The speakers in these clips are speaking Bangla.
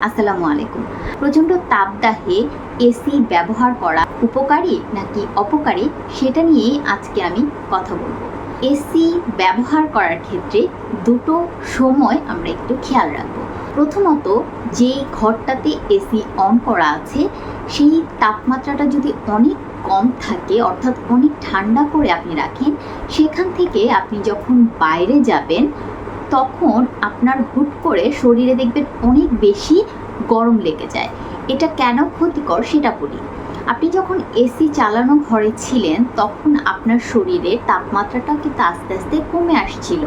আসসালামু আলাইকুম। প্রচণ্ড তাপদাহে এসি ব্যবহার করা উপকারী নাকি অপকারী সেটা নিয়েই আজকে আমি কথা বলব। এসি ব্যবহার করার ক্ষেত্রে দুটো সময় আমরা একটু খেয়াল রাখব। প্রথমত, যেই ঘরটাতে এসি অন করা আছে, সেই তাপমাত্রাটা যদি অনেক কম থাকে, অর্থাৎ অনেক ঠান্ডা করে আপনি রাখেন, সেখান থেকে আপনি যখন বাইরে যাবেন তখন আপনার হুট করে শরীরে দেখবেন অনেক বেশি গরম লেগে যায়। এটা কেন ক্ষতিকর সেটা বলি। আপনি যখন এসি চালানো ঘরে ছিলেন, তখন আপনার শরীরে তাপমাত্রাটা কিন্তু আস্তে আস্তে কমে আসছিল।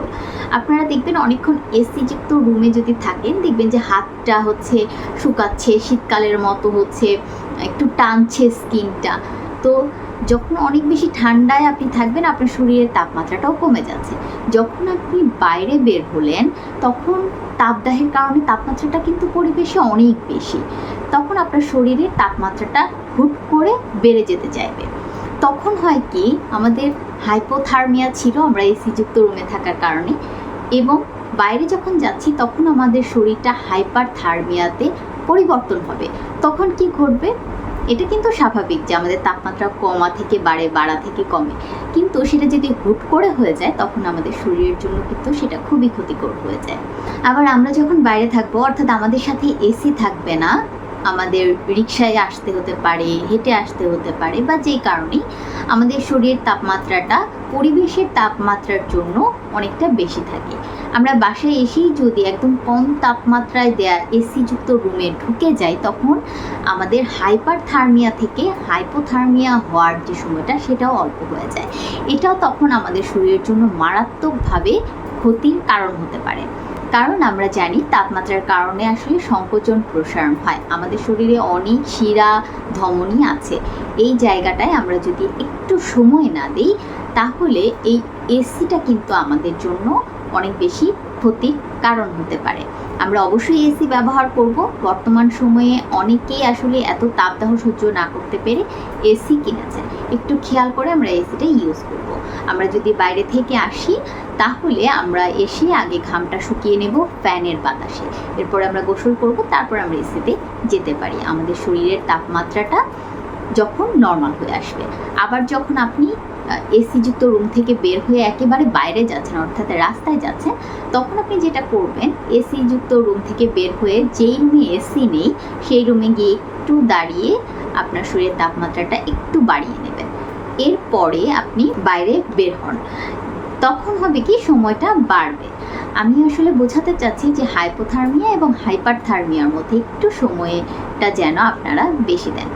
আপনারা দেখবেন অনেকক্ষণ এসি যুক্ত রুমে যদি থাকেন, দেখবেন যে হাতটা হচ্ছে শুকাচ্ছে, শীতকালের মতো হচ্ছে, একটু টানছে স্কিনটা তো যখন অনেক বেশি ঠান্ডায় আপনি থাকবেন, আপনার শরীরের তাপমাত্রাটাও কমে যাচ্ছে। যখন আপনি বাইরে বের হলেন, তখন তাপদাহের কারণে তাপমাত্রাটা কিন্তু পরিবেশে অনেক বেশি। তখন আপনার শরীরের তাপমাত্রাটা হুট করে বেড়ে যেতে চাইবে। তখন হয় কি, আমাদের হাইপোথার্মিয়া ছিল, আমরা এসিযুক্ত রুমে থাকার কারণে। এবং বাইরে যখন যাচ্ছি, তখন আমাদের শরীরটা হাইপার থার্মিয়াতে পরিবর্তন হবে। তখন কি ঘটবে? এটা কিন্তু স্বাভাবিক যে আমাদের তাপমাত্রা কমা থেকে বাড়ে, বাড়া থেকে কমে। কিন্তু সেটা যদি হুট করে হয়ে যায়, তখন আমাদের শরীরের জন্য কিন্তু সেটা খুবই ক্ষতিকর হয়ে যায়। আবার আমরা যখন বাইরে থাকব, অর্থাৎ আমাদের সাথে এসি থাকবে না আমাদের রিক্সায় আসতে হতে পারে, হেঁটে আসতে হতে পারে বা যেই কারণেই আমাদের শরীরের তাপমাত্রাটা পরিবেশের তাপমাত্রার জন্য অনেকটা বেশি থাকে। আমরা বাসায় এসেই যদি একদম কম তাপমাত্রায় দেয়া এসিযুক্ত রুমে ঢুকে যাই, তখন আমাদের হাইপার থার্মিয়া থেকে হাইপোথার্মিয়া হওয়ার যে সময়টা, সেটাও অল্প হয়ে যায়। এটাও তখন আমাদের শরীরের জন্য মারাত্মকভাবে ক্ষতির কারণ হতে পারে। কারণ আমরা জানি তাপমাত্রার কারণে আসলে সংকোচন প্রসারণ হয়। আমাদের শরীরে অনেক শিরা, ধমনী আছে। এই জায়গাটায় আমরা যদি একটু সময় না দিই, তাহলে এই এসিটা কিন্তু আমাদের জন্য অনেক বেশি ক্ষতির কারণ হতে পারে। আমরা অবশ্যই এসি ব্যবহার করব। বর্তমান সময়ে অনেকেই আসলে এত তাপদাহ সহ্য না করতে পেরে এসি কিনেছে। একটু খেয়াল করে আমরা এসিটা ইউজ করব। আমরা যদি বাইরে থেকে আসি, তাহলে আমরা এসে আগে ঘামটা শুকিয়ে নেব ফ্যানের বাতাসে। এরপর আমরা গোসল করব, তারপর আমরা এসিতে যেতে পারি। আমাদের শরীরের তাপমাত্রাটা যখন নর্মাল হয়ে আসবে। আবার যখন আপনি এসিযুক্ত রুম থেকে বের হয়ে একেবারে বাইরে যাচ্ছেন, অর্থাৎ রাস্তায় যাচ্ছেন, তখন আপনি যেটা করবেন এসিযুক্ত রুম থেকে বের হয়ে যেই রুমে এসি নেই, সেই রুমে গিয়ে একটু দাঁড়িয়ে আপনার শরীরের তাপমাত্রাটা একটু বাড়িয়ে নেবেন। এরপরে আপনি বাইরে বের হন। তখন হবে কি, সময়টা বাড়বে। আমি আসলে বোঝাতে চাচ্ছি যে হাইপোথার্মিয়া এবং হাইপার থার্মিয়ার মধ্যে একটু সময়টা যেন আপনারা বেশি দেন।